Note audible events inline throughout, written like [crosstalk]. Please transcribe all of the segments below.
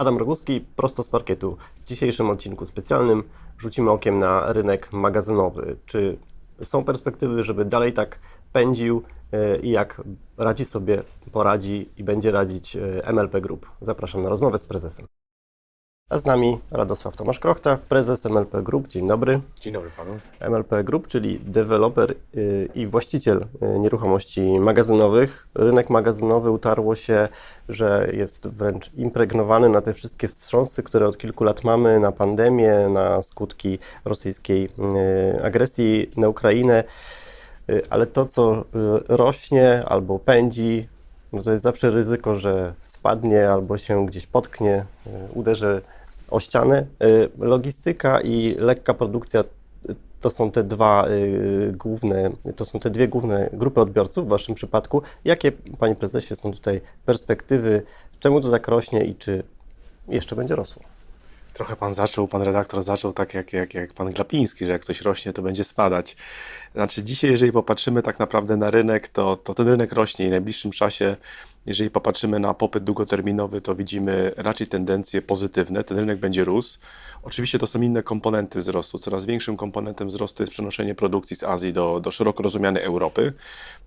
Adam Roguski, prosto z parkietu. W dzisiejszym odcinku specjalnym rzucimy okiem na rynek magazynowy. Czy są perspektywy, żeby dalej tak pędził e, i jak radzi sobie, poradzi i będzie radzić e, MLP Group? Zapraszam na rozmowę z prezesem. A z nami Radosław Tomasz Krochta, prezes MLP Group. Dzień dobry. Dzień dobry panu. MLP Group, czyli deweloper y, i właściciel y, nieruchomości magazynowych. Rynek magazynowy utarło się, że jest wręcz impregnowany na te wszystkie wstrząsy, które od kilku lat mamy, na pandemię, na skutki rosyjskiej y, agresji na Ukrainę. Ale to, co rośnie albo pędzi, no to jest zawsze ryzyko, że spadnie albo się gdzieś potknie, uderzy o ścianę. Y, Logistyka i lekka produkcja to są te dwa y, główne, to są te dwie główne grupy odbiorców w Waszym przypadku. Jakie, Panie Prezesie, są tutaj perspektywy? Czemu to tak rośnie i czy jeszcze będzie rosło? Trochę pan zaczął, pan redaktor zaczął tak jak, jak, jak pan Glapiński, że jak coś rośnie, to będzie spadać. Znaczy dzisiaj, jeżeli popatrzymy tak naprawdę na rynek, to, to ten rynek rośnie i w najbliższym czasie, jeżeli popatrzymy na popyt długoterminowy, to widzimy raczej tendencje pozytywne. Ten rynek będzie rósł. Oczywiście to są inne komponenty wzrostu. Coraz większym komponentem wzrostu jest przenoszenie produkcji z Azji do, do szeroko rozumianej Europy.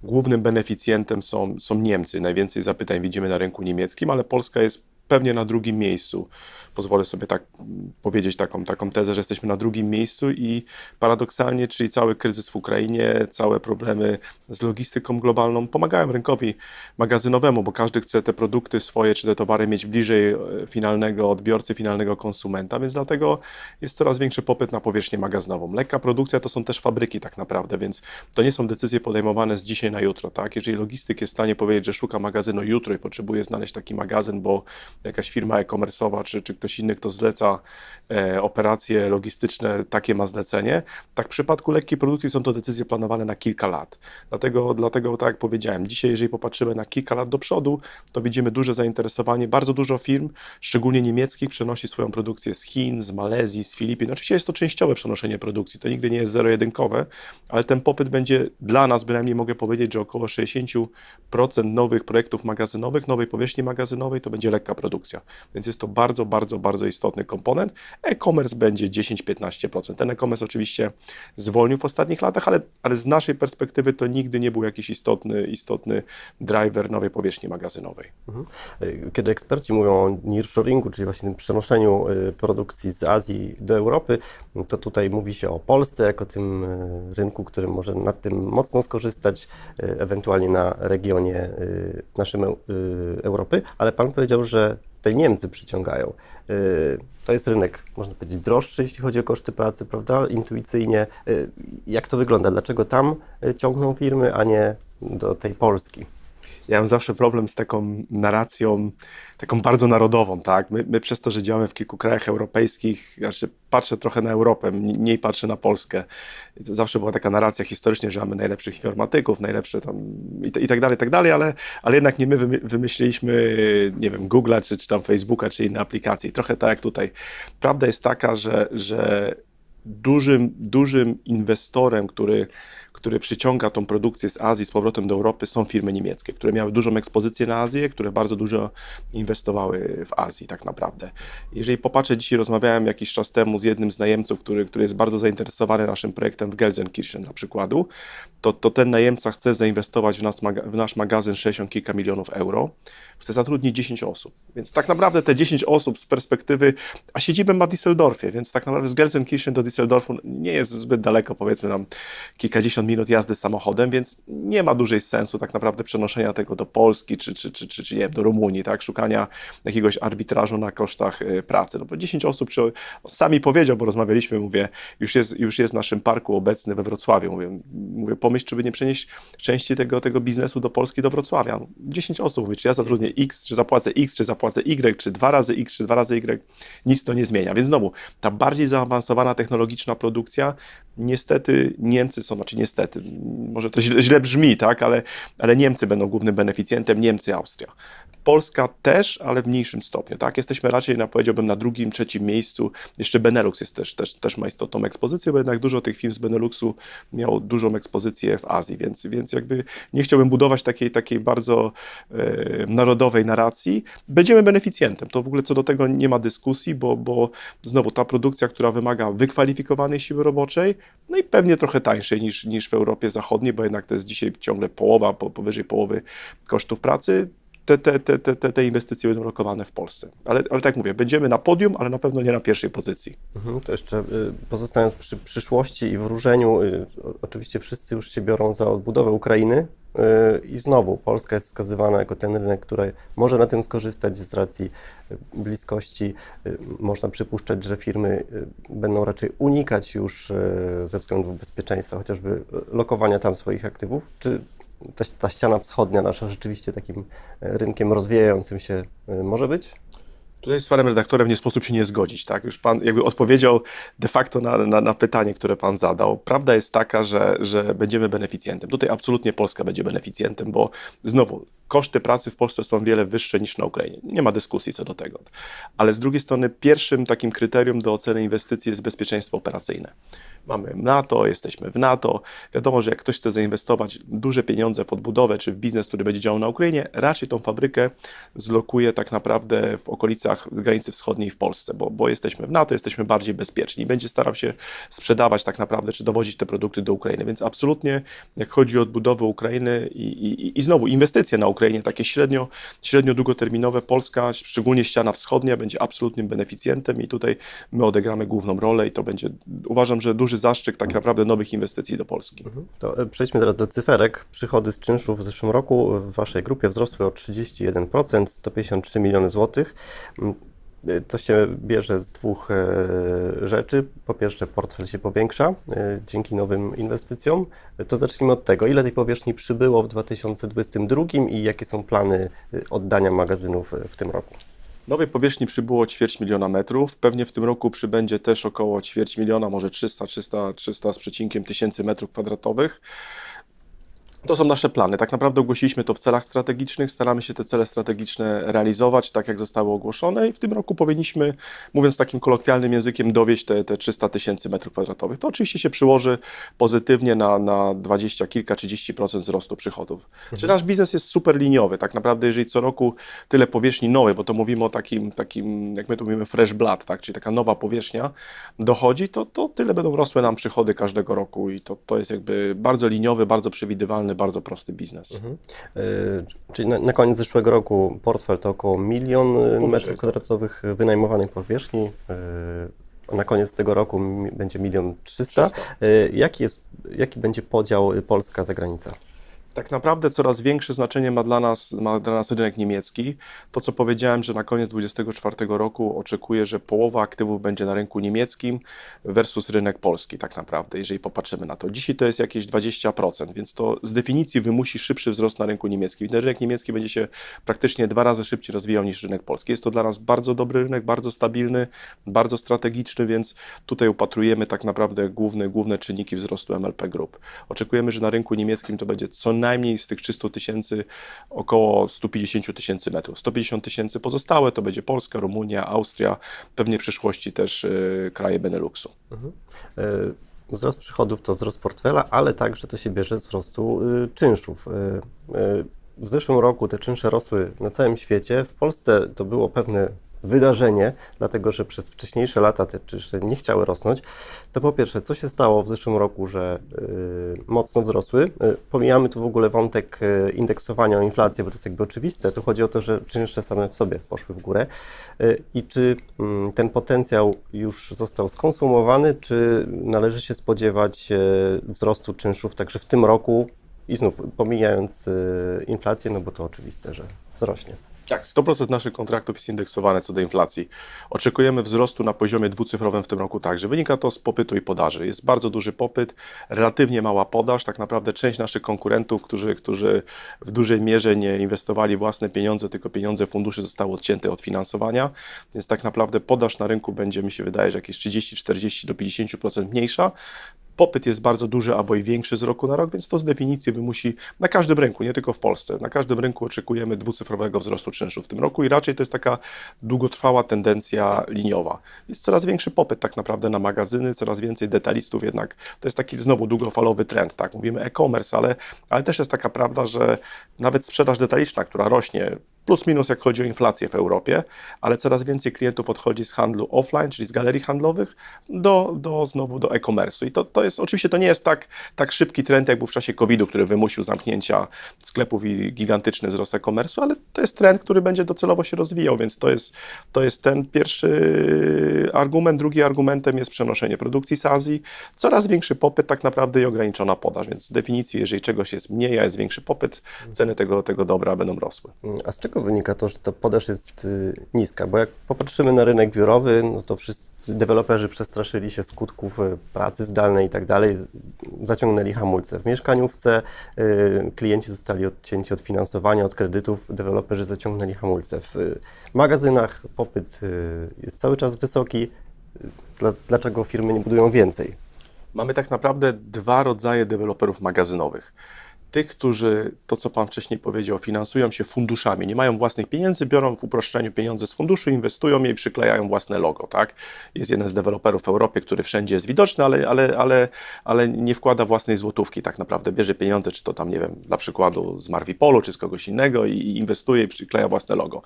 Głównym beneficjentem są, są Niemcy. Najwięcej zapytań widzimy na rynku niemieckim, ale Polska jest pewnie na drugim miejscu. Pozwolę sobie tak powiedzieć taką, taką tezę, że jesteśmy na drugim miejscu i paradoksalnie, czyli cały kryzys w Ukrainie, całe problemy z logistyką globalną pomagają rynkowi magazynowemu, bo każdy chce te produkty swoje czy te towary mieć bliżej e, finalnego odbiorcy, finalnego konsumenta, więc dlatego jest coraz większy popyt na powierzchnię magazynową. Lekka produkcja to są też fabryki tak naprawdę, więc to nie są decyzje podejmowane z dzisiaj na jutro, tak? Jeżeli logistyk jest w stanie powiedzieć, że szuka magazynu jutro i potrzebuje znaleźć taki magazyn, bo jakaś firma e-commerce'owa czy, czy ktoś inny, kto zleca e, operacje logistyczne, takie ma zlecenie. Tak w przypadku lekkiej produkcji są to decyzje planowane na kilka lat. Dlatego, dlatego tak jak powiedziałem, dzisiaj jeżeli popatrzymy na kilka lat do przodu, to widzimy duże zainteresowanie. Bardzo dużo firm, szczególnie niemieckich, przenosi swoją produkcję z Chin, z Malezji, z Filipin. Oczywiście jest to częściowe przenoszenie produkcji, to nigdy nie jest zero-jedynkowe, ale ten popyt będzie dla nas, bynajmniej mogę powiedzieć, że około 60% nowych projektów magazynowych, nowej powierzchni magazynowej to będzie lekka produkcja. Więc jest to bardzo, bardzo, bardzo istotny komponent. E-commerce będzie 10-15%. Ten e-commerce oczywiście zwolnił w ostatnich latach, ale, ale z naszej perspektywy to nigdy nie był jakiś istotny, istotny driver nowej powierzchni magazynowej. Mhm. Y, Kiedy eksperci mówią o nearshoringu, czyli właśnie tym przenoszeniu y, produkcji z Azji do Europy, to tutaj mówi się o Polsce jako tym y, rynku, który może na tym mocno skorzystać, ewentualnie na regionie naszym Eu- Europy, ale Pan powiedział, że tutaj Niemcy przyciągają. Y, To jest rynek, można powiedzieć, droższy, jeśli chodzi o koszty pracy, prawda? Intuicyjnie. Y, Jak to wygląda? Dlaczego tam y, ciągną firmy, a nie do tej Polski? Ja mam zawsze problem z taką narracją, taką bardzo narodową, tak? My, my przez to, że działamy w kilku krajach europejskich, znaczy patrzę trochę na Europę, mniej patrzę na Polskę. Zawsze była taka narracja historycznie, że mamy najlepszych informatyków, najlepsze tam i, i tak dalej, i tak dalej, ale, ale jednak nie my wymy- wymyśliliśmy, nie wiem, Google'a, czy, czy tam Facebooka, czy inne aplikacje. Trochę tak jak tutaj. Prawda jest taka, że, że dużym, dużym inwestorem, który, który przyciąga tą produkcję z Azji z powrotem do Europy, są firmy niemieckie, które miały dużą ekspozycję na Azję, które bardzo dużo inwestowały w Azji, tak naprawdę. Jeżeli popatrzę, dzisiaj rozmawiałem jakiś czas temu z jednym z najemców, który, który jest bardzo zainteresowany naszym projektem w Gelsenkirchen, na przykładu, to, to ten najemca chce zainwestować w, nas, w nasz magazyn 60 kilka milionów euro, chce zatrudnić 10 osób. Więc tak naprawdę te 10 osób z perspektywy, a siedzibę ma w Düsseldorfie, więc tak naprawdę z Gelsenkirchen do Düsseldorfu nie jest zbyt daleko, powiedzmy nam kilkadziesiąt minut jazdy samochodem, więc nie ma dużej sensu tak naprawdę przenoszenia tego do Polski, czy, czy, czy, czy, czy nie wiem, do Rumunii, tak, szukania jakiegoś arbitrażu na kosztach y, pracy. No bo 10 osób, przy, sami powiedział, bo rozmawialiśmy, mówię, już jest, już jest w naszym parku obecny we Wrocławiu, mówię, mówię pomyśl, czy by nie przenieść części tego, tego biznesu do Polski, do Wrocławia. 10 osób, mówię, czy ja zatrudnię X, czy zapłacę X, czy zapłacę Y, czy dwa razy X, czy dwa razy Y, nic to nie zmienia. Więc znowu, ta bardziej zaawansowana technologiczna produkcja, niestety Niemcy są, znaczy niestety, może to źle, źle brzmi, tak, ale, ale Niemcy będą głównym beneficjentem, Niemcy, Austria. Polska też, ale w mniejszym stopniu. Tak? Jesteśmy raczej, na, powiedziałbym, na drugim, trzecim miejscu. Jeszcze Benelux jest też, też, też ma istotną ekspozycję, bo jednak dużo tych firm z Beneluxu miało dużą ekspozycję w Azji, więc, więc jakby nie chciałbym budować takiej, takiej bardzo e, narodowej narracji. Będziemy beneficjentem. To w ogóle co do tego nie ma dyskusji, bo, bo znowu ta produkcja, która wymaga wykwalifikowanej siły roboczej, no i pewnie trochę tańszej niż, niż w Europie Zachodniej, bo jednak to jest dzisiaj ciągle połowa, po, powyżej połowy kosztów pracy. Te, te, te, te, te- inwestycje będą lokowane w Polsce. Ale, ale tak mówię, będziemy na podium, ale na pewno nie na pierwszej pozycji. Mhm, To jeszcze y, pozostając przy przyszłości i wróżeniu, y, oczywiście wszyscy już się biorą za odbudowę Ukrainy y, i znowu Polska jest wskazywana jako ten rynek, który może na tym skorzystać z racji bliskości. Można przypuszczać, że firmy będą raczej unikać już ze względów bezpieczeństwa, chociażby lokowania tam swoich aktywów. Czy ta, ta ściana wschodnia nasza rzeczywiście takim y, rynkiem rozwijającym się y, może być? Tutaj z panem redaktorem nie sposób się nie zgodzić, tak? Już pan jakby odpowiedział de facto na, na, na pytanie, które pan zadał. Prawda jest taka, że, że będziemy beneficjentem. Tutaj absolutnie Polska będzie beneficjentem, bo znowu koszty pracy w Polsce są wiele wyższe niż na Ukrainie. Nie ma dyskusji co do tego. Ale z drugiej strony pierwszym takim kryterium do oceny inwestycji jest bezpieczeństwo operacyjne. Mamy NATO, jesteśmy w NATO. Wiadomo, że jak ktoś chce zainwestować duże pieniądze w odbudowę czy w biznes, który będzie działał na Ukrainie, raczej tą fabrykę zlokuje tak naprawdę w okolicach granicy wschodniej w Polsce, bo, bo jesteśmy w NATO, jesteśmy bardziej bezpieczni i będzie starał się sprzedawać tak naprawdę, czy dowozić te produkty do Ukrainy. Więc absolutnie, jak chodzi o odbudowę Ukrainy i, i, i znowu inwestycje na Ukrainie, takie średnio, średnio długoterminowe, Polska, szczególnie ściana wschodnia, będzie absolutnym beneficjentem i tutaj my odegramy główną rolę i to będzie, uważam, że duży zastrzyk tak naprawdę nowych inwestycji do Polski. To e, przejdźmy teraz do cyferek. Przychody z czynszów w zeszłym roku w Waszej grupie wzrosły o 31%, 153 miliony złotych. Mm, e, To się bierze z dwóch e, rzeczy. Po pierwsze, portfel się powiększa dzięki nowym inwestycjom. To zacznijmy od tego. Ile tej powierzchni przybyło w 2022 i jakie są plany oddania magazynów w tym roku? Nowej powierzchni przybyło ćwierć miliona metrów. Pewnie w tym roku przybędzie też około ćwierć miliona, może 300, 300, 300 z przecinkiem tysięcy metrów kwadratowych. To są nasze plany. Tak naprawdę ogłosiliśmy to w celach strategicznych. Staramy się te cele strategiczne realizować tak, jak zostały ogłoszone, i w tym roku powinniśmy, mówiąc takim kolokwialnym językiem, dowieść te, te 300 tysięcy metrów kwadratowych. To oczywiście się przyłoży pozytywnie na, na 20, kilka, 30% wzrostu przychodów. Czyli nasz biznes jest super liniowy. Tak naprawdę, jeżeli co roku tyle powierzchni nowej, bo to mówimy o takim, takim jak my tu mówimy, fresh blood, tak? czyli taka nowa powierzchnia dochodzi, to, to tyle będą rosły nam przychody każdego roku i to, to jest jakby bardzo liniowy, bardzo przewidywalny, bardzo prosty biznes. E, Czyli na, na koniec zeszłego roku portfel to około milion e, metrów tak. kwadratowych wynajmowanych powierzchni. E, Na koniec tego roku mi- będzie milion trzysta. 300. Jaki, jest, jaki będzie podział Polska-zagranica? Tak naprawdę coraz większe znaczenie ma dla nas, ma dla nas rynek niemiecki. To, co powiedziałem, że na koniec 2024 roku oczekuję, że połowa aktywów będzie na rynku niemieckim versus rynek polski, tak naprawdę, jeżeli popatrzymy na to. Dzisiaj to jest jakieś 20%, więc to z definicji wymusi szybszy wzrost na rynku niemieckim. Ten rynek niemiecki będzie się praktycznie dwa razy szybciej rozwijał niż rynek polski. Jest to dla nas bardzo dobry rynek, bardzo stabilny, bardzo strategiczny, więc tutaj upatrujemy tak naprawdę główne, główne czynniki wzrostu MLP Group. Oczekujemy, że na rynku niemieckim to będzie co najmniej z tych 300 tysięcy około 150 tysięcy metrów. 150 tysięcy pozostałe to będzie Polska, Rumunia, Austria, pewnie w przyszłości też y, kraje Beneluxu. E, Wzrost przychodów to wzrost portfela, ale także to się bierze z wzrostu y, czynszów. W zeszłym roku te czynsze rosły na całym świecie. W Polsce to było pewne wydarzenie, dlatego że przez wcześniejsze lata te czynsze nie chciały rosnąć. To po pierwsze, co się stało w zeszłym roku, że y, mocno wzrosły? Y, pomijamy tu w ogóle wątek y, indeksowania o inflację, bo to jest jakby oczywiste. Tu chodzi o to, że czynsze same w sobie poszły w górę. Y, I czy mm, ten potencjał już został skonsumowany, czy należy się spodziewać y, wzrostu czynszów także w tym roku? I znów pomijając y, inflację, no bo to oczywiste, że wzrośnie. Tak, 100% naszych kontraktów jest indeksowane co do inflacji. Oczekujemy wzrostu na poziomie dwucyfrowym w tym roku także. Wynika to z popytu i podaży. Jest bardzo duży popyt, relatywnie mała podaż. Tak naprawdę część naszych konkurentów, którzy, którzy w dużej mierze nie inwestowali własne pieniądze, tylko pieniądze funduszy zostały odcięte od finansowania, więc tak naprawdę podaż na rynku będzie, mi się wydaje, że jakieś 30, 40 do 50% mniejsza. Popyt jest bardzo duży albo i większy z roku na rok, więc to z definicji wymusi na każdym rynku, nie tylko w Polsce. Na każdym rynku oczekujemy dwucyfrowego wzrostu czynszu w tym roku i raczej to jest taka długotrwała tendencja liniowa. Jest coraz większy popyt tak naprawdę na magazyny, coraz więcej detalistów jednak. To jest taki znowu długofalowy trend, tak? Mówimy e-commerce, ale, ale też jest taka prawda, że nawet sprzedaż detaliczna, która rośnie plus minus jak chodzi o inflację w Europie, ale coraz więcej klientów odchodzi z handlu offline, czyli z galerii handlowych, do, do znowu do e-commerce'u. I to, to jest, oczywiście to nie jest tak, tak szybki trend, jak był w czasie COVID-u, który wymusił zamknięcia sklepów i gigantyczny wzrost e-commerce'u, ale to jest trend, który będzie docelowo się rozwijał, więc to jest, to jest ten pierwszy argument. Drugi argumentem jest przenoszenie produkcji z Azji. Coraz większy popyt tak naprawdę i ograniczona podaż, więc z definicji, jeżeli czegoś jest mniej, a jest większy popyt, ceny tego, tego dobra będą rosły. A z czego wynika to, że ta podaż jest y, niska? Bo jak popatrzymy na rynek biurowy, no to wszyscy deweloperzy przestraszyli się skutków y, pracy zdalnej i tak dalej, zaciągnęli hamulce. W mieszkaniówce y, klienci zostali odcięci od finansowania, od kredytów, deweloperzy zaciągnęli hamulce. W magazynach popyt jest cały czas wysoki. Dla, dlaczego firmy nie budują więcej? Mamy tak naprawdę dwa rodzaje deweloperów magazynowych. Tych, którzy, to co Pan wcześniej powiedział, finansują się funduszami, nie mają własnych pieniędzy, biorą w uproszczeniu pieniądze z funduszu, inwestują je i przyklejają własne logo. Tak? Jest jeden z deweloperów w Europie, który wszędzie jest widoczny, ale, ale, ale, ale nie wkłada własnej złotówki. Tak naprawdę bierze pieniądze, czy to tam, nie wiem, dla przykładu z Marvipolu, czy z kogoś innego i, inwestuje i przykleja własne logo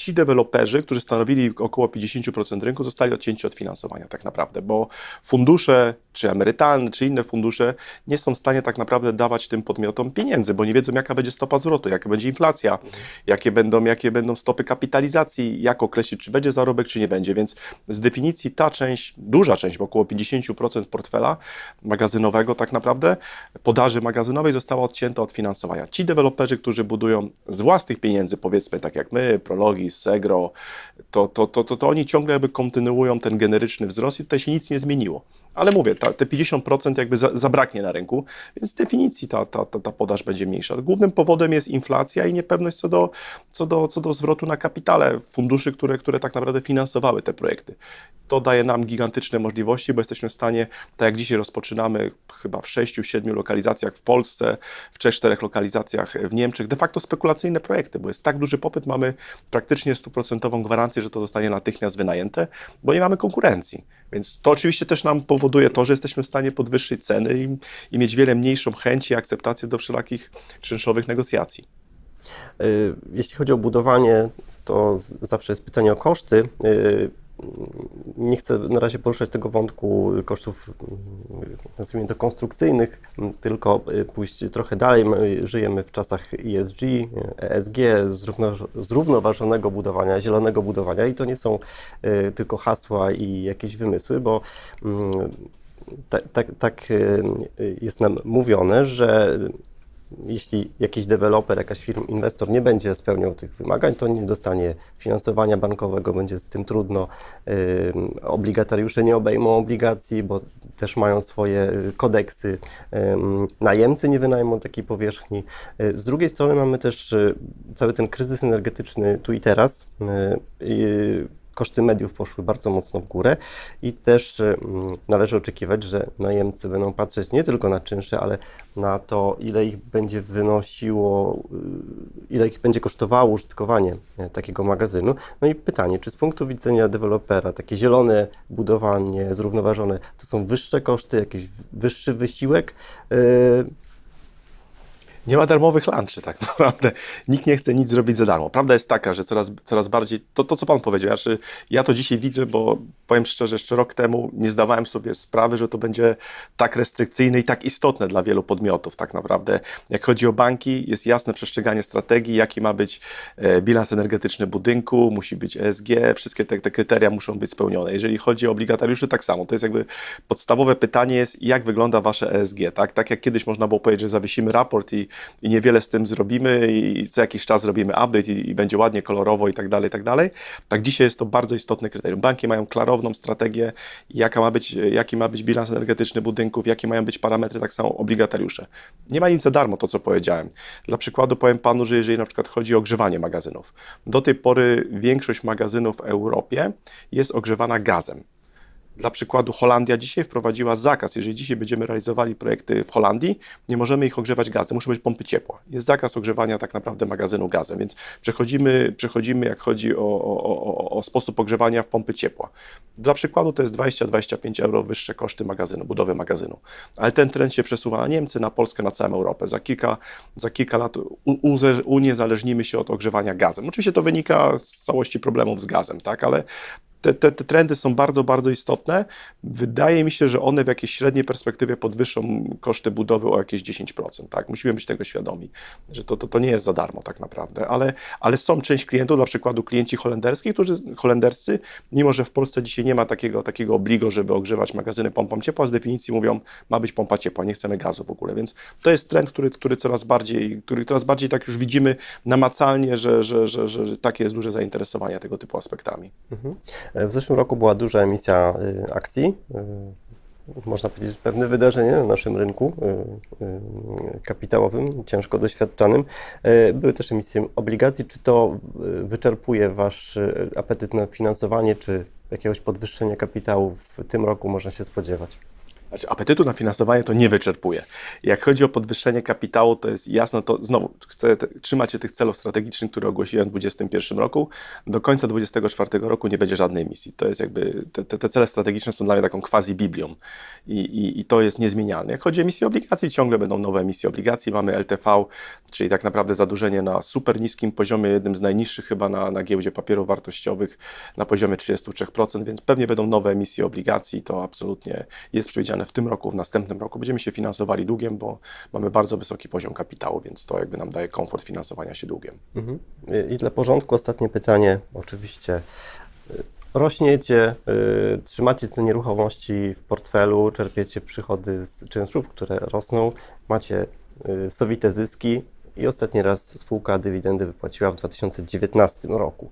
ci deweloperzy, którzy stanowili około 50% rynku, zostali odcięci od finansowania tak naprawdę, bo fundusze, czy emerytalne, czy inne fundusze nie są w stanie tak naprawdę dawać tym podmiotom pieniędzy, bo nie wiedzą, jaka będzie stopa zwrotu, jaka będzie inflacja, jakie, będą, jakie będą stopy kapitalizacji, jak określić, czy będzie zarobek, czy nie będzie. Więc z definicji ta część, duża część, bo około 50% portfela magazynowego tak naprawdę, podaży magazynowej została odcięta od finansowania. Ci deweloperzy, którzy budują z własnych pieniędzy, powiedzmy tak jak my, Segro, to, to, to, to, to oni ciągle jakby kontynuują ten generyczny wzrost i tutaj się nic nie zmieniło. Ale mówię, ta, te 50% jakby za, zabraknie na rynku, więc z definicji ta, ta, ta, ta podaż będzie mniejsza. Głównym powodem jest inflacja i niepewność co do, co do, co do zwrotu na kapitale funduszy, które, które tak naprawdę finansowały te projekty. To daje nam gigantyczne możliwości, bo jesteśmy w stanie, tak jak dzisiaj rozpoczynamy, chyba w 6-7 lokalizacjach w Polsce, w 3-4 lokalizacjach w Niemczech, de facto spekulacyjne projekty, bo jest tak duży popyt, mamy praktycznie stuprocentową gwarancję, że to zostanie natychmiast wynajęte, bo nie mamy konkurencji. Więc to oczywiście też nam powoduje to, że jesteśmy w stanie podwyższyć ceny i, i mieć wiele mniejszą chęć i akceptację do wszelakich czynszowych negocjacji. Y, Jeśli chodzi o budowanie, to zawsze jest pytanie o koszty. Nie chcę na razie poruszać tego wątku kosztów, nazwijmy to konstrukcyjnych, tylko y, pójść trochę dalej. My żyjemy w czasach ESG, ESG, zrówno- zrównoważonego budowania, zielonego budowania i to nie są y, tylko hasła i jakieś wymysły, bo mm, tak, tak, tak jest nam mówione, że jeśli jakiś deweloper, jakaś firma, inwestor nie będzie spełniał tych wymagań, to nie dostanie finansowania bankowego, będzie z tym trudno. Obligatariusze nie obejmą obligacji, bo też mają swoje y, kodeksy. Najemcy nie wynajmą takiej powierzchni. Y, Z drugiej strony mamy też y, cały ten kryzys energetyczny tu i teraz. Koszty mediów poszły bardzo mocno w górę i też mm, należy oczekiwać, że najemcy będą patrzeć nie tylko na czynsze, ale na to, ile ich będzie wynosiło, y, ile ich będzie kosztowało użytkowanie e, takiego magazynu. No i pytanie, czy z punktu widzenia dewelopera takie zielone budowanie, zrównoważone, to są wyższe koszty, jakiś wyższy wysiłek? Nie ma darmowych lunchy tak [laughs] naprawdę. Nikt nie chce nic zrobić za darmo. Prawda jest taka, że coraz, coraz bardziej, to, to co Pan powiedział, znaczy, ja to dzisiaj widzę, bo powiem szczerze, jeszcze rok temu nie zdawałem sobie sprawy, że to będzie tak restrykcyjne i tak istotne dla wielu podmiotów tak naprawdę. Jak chodzi o banki, jest jasne przestrzeganie strategii, jaki ma być e, bilans energetyczny budynku, musi być ESG, wszystkie te, te kryteria muszą być spełnione. Jeżeli chodzi o obligatariuszy, tak samo. To jest jakby podstawowe pytanie jest, jak wygląda Wasze ESG, tak? Tak jak kiedyś można było powiedzieć, że zawiesimy raport i, i niewiele z tym zrobimy i co jakiś czas zrobimy update i, i będzie ładnie, kolorowo i tak dalej, i tak dalej. Tak dzisiaj jest to bardzo istotne kryterium. Banki mają klarowną strategię, jaka ma być, jaki ma być bilans energetyczny budynków, jakie mają być parametry, tak samo obligatariusze. Nie ma nic za darmo, to co powiedziałem. Dla przykładu powiem Panu, że jeżeli na przykład chodzi o ogrzewanie magazynów, do tej pory większość magazynów w Europie jest ogrzewana gazem. Dla przykładu Holandia dzisiaj wprowadziła zakaz. Jeżeli dzisiaj będziemy realizowali projekty w Holandii, nie możemy ich ogrzewać gazem, muszą być pompy ciepła. Jest zakaz ogrzewania tak naprawdę magazynu gazem, więc przechodzimy, przechodzimy jak chodzi o, o, o, o sposób ogrzewania w pompy ciepła. Dla przykładu to jest 20-25 euro wyższe koszty magazynu, budowy magazynu. Ale ten trend się przesuwa na Niemcy, na Polskę, na całą Europę. Za kilka, za kilka lat uniezależnimy się od ogrzewania gazem. Oczywiście to wynika z całości problemów z gazem, tak, ale te, te, te trendy są bardzo, bardzo istotne. Wydaje mi się, że one w jakiejś średniej perspektywie podwyższą koszty budowy o jakieś 10%. Tak? Musimy być tego świadomi, że to, to, to nie jest za darmo tak naprawdę, ale, ale są część klientów, dla przykładu klienci holenderscy, którzy, holenderscy, mimo że w Polsce dzisiaj nie ma takiego, takiego obligo, żeby ogrzewać magazyny pompą ciepła, z definicji mówią, ma być pompa ciepła, nie chcemy gazu w ogóle, więc to jest trend, który, który coraz bardziej, który coraz bardziej tak już widzimy namacalnie, że, że, że, że, że takie jest duże zainteresowanie tego typu aspektami. E, W zeszłym roku była duża emisja y, akcji. y, Można powiedzieć, pewne wydarzenie na naszym rynku kapitałowym, ciężko doświadczanym. E, Były też emisje obligacji. Czy to wyczerpuje Wasz apetyt na finansowanie, czy jakiegoś podwyższenia kapitału w tym roku można się spodziewać? Znaczy, apetytu na finansowanie to nie wyczerpuje. Jak chodzi o podwyższenie kapitału, to jest jasno, to znowu chcę trzymać się tych celów strategicznych, które ogłosiłem w 2021 roku. Do końca 2024 roku nie będzie żadnej emisji. To jest jakby, te, te, te cele strategiczne są dla mnie taką quasi-biblią I, i, i to jest niezmienialne. Jak chodzi o emisję obligacji, ciągle będą nowe emisje obligacji. Mamy LTV, czyli tak naprawdę zadłużenie na super niskim poziomie, jednym z najniższych chyba na, na giełdzie papierów wartościowych, na poziomie 33%, więc pewnie będą nowe emisje obligacji. To absolutnie jest przewidziane w tym roku, w następnym roku. Będziemy się finansowali długiem, bo mamy bardzo wysoki poziom kapitału, więc to jakby nam daje komfort finansowania się długiem. Mhm. I dla porządku ostatnie pytanie. Oczywiście y, rośniecie, y, trzymacie te nieruchomości w portfelu, czerpiecie przychody z czynszów, które rosną, macie y, sowite zyski i ostatni raz spółka dywidendy wypłaciła w 2019 roku.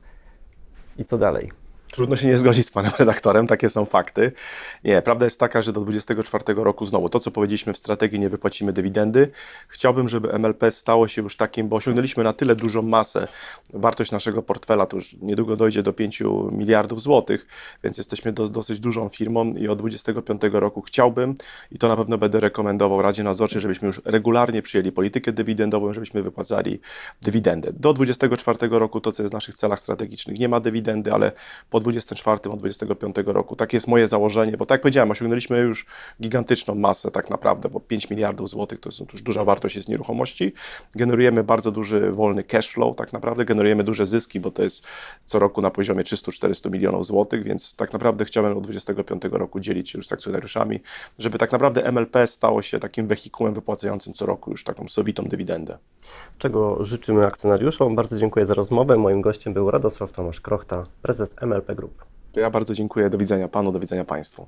I co dalej? Trudno się nie zgodzić z panem redaktorem, takie są fakty. Nie, prawda jest taka, że do 2024 roku znowu to, co powiedzieliśmy w strategii, nie wypłacimy dywidendy. Chciałbym, żeby MLP stało się już takim, bo osiągnęliśmy na tyle dużą masę. Wartość naszego portfela to już niedługo dojdzie do 5 miliardów złotych, więc jesteśmy do, dosyć dużą firmą i od 2025 roku chciałbym i to na pewno będę rekomendował Radzie Nadzorczej, żebyśmy już regularnie przyjęli politykę dywidendową, żebyśmy wypłacali dywidendę. Do 2024 roku to, co jest w naszych celach strategicznych, nie ma dywidendy, ale po 24, od 25 roku. Takie jest moje założenie, bo tak jak powiedziałem, osiągnęliśmy już gigantyczną masę tak naprawdę, bo 5 miliardów złotych to jest już duża wartość jest nieruchomości. Generujemy bardzo duży wolny cash flow, tak naprawdę generujemy duże zyski, bo to jest co roku na poziomie 300-400 milionów złotych, więc tak naprawdę chciałbym od 25 roku dzielić się już z akcjonariuszami, żeby tak naprawdę MLP stało się takim wehikułem wypłacającym co roku już taką sowitą dywidendę. Czego życzymy akcjonariuszom? Bardzo dziękuję za rozmowę. Moim gościem był Radosław Tomasz Krochta, prezes MLP Group. Ja bardzo dziękuję, do widzenia panu, do widzenia państwu.